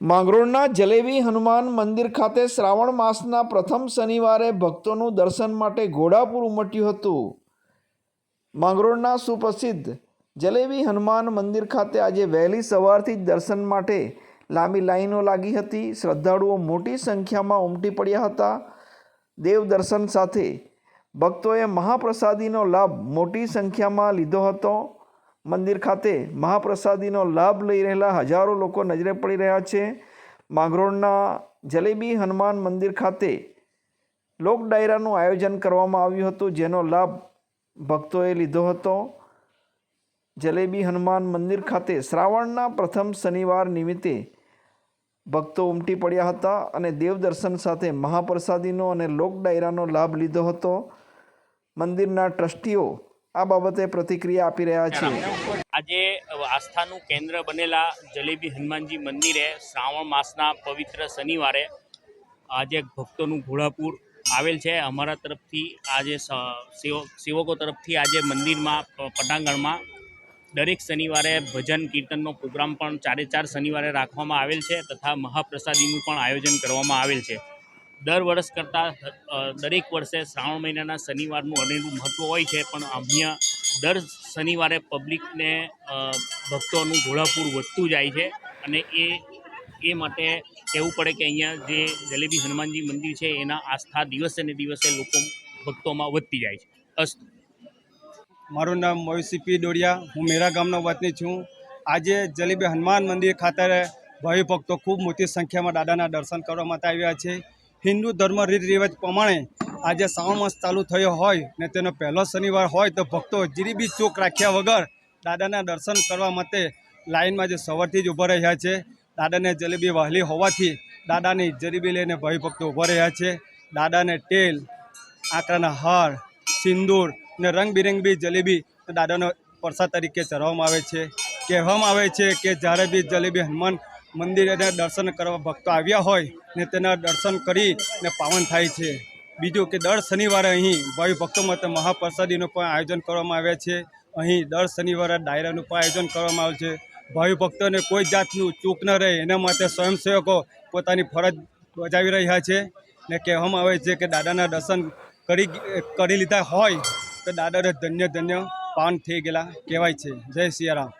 માંગરોળના જલેબી હનુમાન મંદિર ખાતે શ્રાવણ માસના પ્રથમ શનિવારે ભક્તોનું દર્શન માટે ઘોડાપુર ઉમટ્યું હતું. માંગરોળના સુપ્રસિદ્ધ જલેબી હનુમાન મંદિર ખાતે આજે વહેલી સવારથી જ દર્શન માટે લાંબી લાઈનો લાગી હતી. શ્રદ્ધાળુઓ મોટી સંખ્યામાં ઉમટી પડ્યા હતા. દેવ દર્શન સાથે ભક્તોએ મહાપ્રસાદીનો લાભ મોટી સંખ્યામાં લીધો હતો. મંદિર ખાતે મહાપ્રસાદીનો લાભ લઈ રહેલા હજારો લોકો નજરે પડી રહ્યા છે. માંગરોળના જલેબી હનુમાન મંદિર ખાતે લોક ડાયરાનું આયોજન કરવામાં આવ્યું હતું, જેનો લાભ ભક્તોએ લીધો હતો. જલેબી હનુમાન મંદિર ખાતે શ્રાવણના પ્રથમ શનિવાર નિમિત્તે ભક્તો ઉમટી પડ્યા હતા અને દેવ દર્શન સાથે મહાપ્રસાદીનો અને લોક ડાયરાનો લાભ લીધો હતો. મંદિરના ટ્રસ્ટીઓ આ બાબતે પ્રતિક્રિયા આપી રહ્યા છે આજે આસ્થાનું કેન્દ્ર બનેલા જલેબી હનુમાનજી મંદિરે શ્રાવણ માસના પવિત્ર શનિવારે આજે ભક્તોનું ઘોડાપુર આવેલ છે. અમારા તરફથી આજે સેવકો તરફથી આજે મંદિરમાં પટાંગણમાં દરેક શનિવારે ભજન કીર્તનનો પ્રોગ્રામ પણ ચારે ચાર શનિવારે રાખવામાં આવેલ છે તથા મહાપ્રસાદીનું પણ આયોજન કરવામાં આવેલ છે. દર વર્ષ કરતાં દરેક વર્ષે શ્રાવણ મહિનાના શનિવારનું અનેરું મહત્ત્વ હોય છે, પણ અહીંયા દર શનિવારે પબ્લિકને ભક્તોનું ઘોડાપૂર વધતું જાય છે અને એ એ માટે કહેવું પડે કે અહીંયા જે જલેબી હનુમાનજી મંદિર છે, એના આસ્થા દિવસે ને દિવસે લોકો ભક્તોમાં વધતી જાય છે. અસ્તુ. મારું નામ મોયુસી પી ડોડિયા હું મેરા ગામનો વતની છું. આજે જલેબી હનુમાન મંદિર ખાતે ભાવિ ભક્તો ખૂબ મોટી સંખ્યામાં દાદાના દર્શન કરવા માટે આવ્યા છે. હિન્દુ ધર્મ રીત રિવાજ પ્રમાણે આજે શ્રાવણ માસ ચાલુ થયો હોય ને તેનો પહેલો શનિવાર હોય તો ભક્તો જીરીબી ચોક રાખ્યા વગર દાદાના દર્શન કરવા માટે લાઇનમાં જે સવારથી જ ઊભા રહ્યા છે. દાદાને જલેબી વહેલી હોવાથી દાદાની જલેબી લઈને ભાઈ ભક્તો ઊભા રહ્યા છે. દાદાને તેલ આંકડાના હાર, સિંદૂર ને રંગબેરંગી જલેબી દાદાનો પ્રસાદ તરીકે ચઢાવવામાં આવે છે. કહેવામાં આવે છે કે જ્યારે બી જલેબી હનુમાન મંદિરે દર્શન કરવા ભક્તો આવ્યા હોય ને તેના દર્શન કરી ને પાવન થાય છે. બીજું કે દર શનિવારે અહીં ભાવિ ભક્તો માટે મહાપ્રસાદીનું પણ આયોજન કરવામાં આવે છે. અહીં દર શનિવારે ડાયરાનું પણ આયોજન કરવામાં આવે છે. ભાવિ ભક્તોને કોઈ જાતનું ચૂક ન રહે, એના માટે સ્વયંસેવકો પોતાની ફરજ બજાવી રહ્યા છે ને કહેવામાં આવે છે કે દાદાના દર્શન કરી કરી લીધા હોય તો દાદાને ધન્ય ધન્ય પાન થઈ ગયેલા કહેવાય છે. જય સિયારામ.